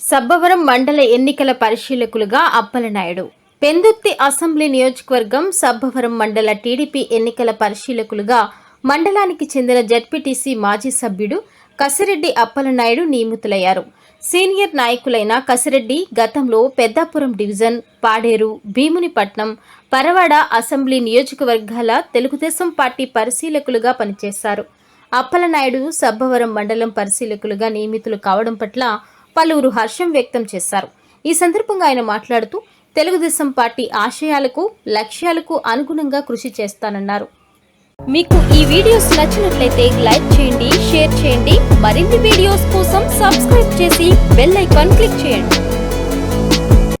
సబ్బవరం మండల ఎన్నికల పరిశీలకులుగా అప్పలనాయుడు. పెందుర్తి అసెంబ్లీ నియోజకవర్గం సబ్బవరం మండల టీడీపీ ఎన్నికల పరిశీలకులుగా మండలానికి చెందిన జడ్పీటీసీ మాజీ సభ్యుడు కసిరెడ్డి అప్పలనాయుడు నియమితులయ్యారు. సీనియర్ నాయకులైన కసిరెడ్డి గతంలో పెద్దాపురం డివిజన్ పాడేరు భీమునిపట్నం పరవాడ అసెంబ్లీ నియోజకవర్గాల తెలుగుదేశం పార్టీ పరిశీలకులుగా పనిచేశారు. అప్పలనాయుడు సబ్బవరం మండలం పరిశీలకులుగా నియమితులు కావడం పట్ల పలువురు హర్షం వ్యక్తం చేశారు. ఈ సందర్భంగా ఆయన మాట్లాడుతూ తెలుగుదేశం పార్టీ ఆశయాలకు లక్ష్యాలకు అనుగుణంగా కృషి చేస్తానన్నారు. మీకు ఈ వీడియోస్ నచ్చినట్లయితే లైక్ చేయండి షేర్ చేయండి. మరిన్ని వీడియోస్ కోసం సబ్స్క్రైబ్ చేసి బెల్ ఐకాన్ క్లిక్ చేయండి.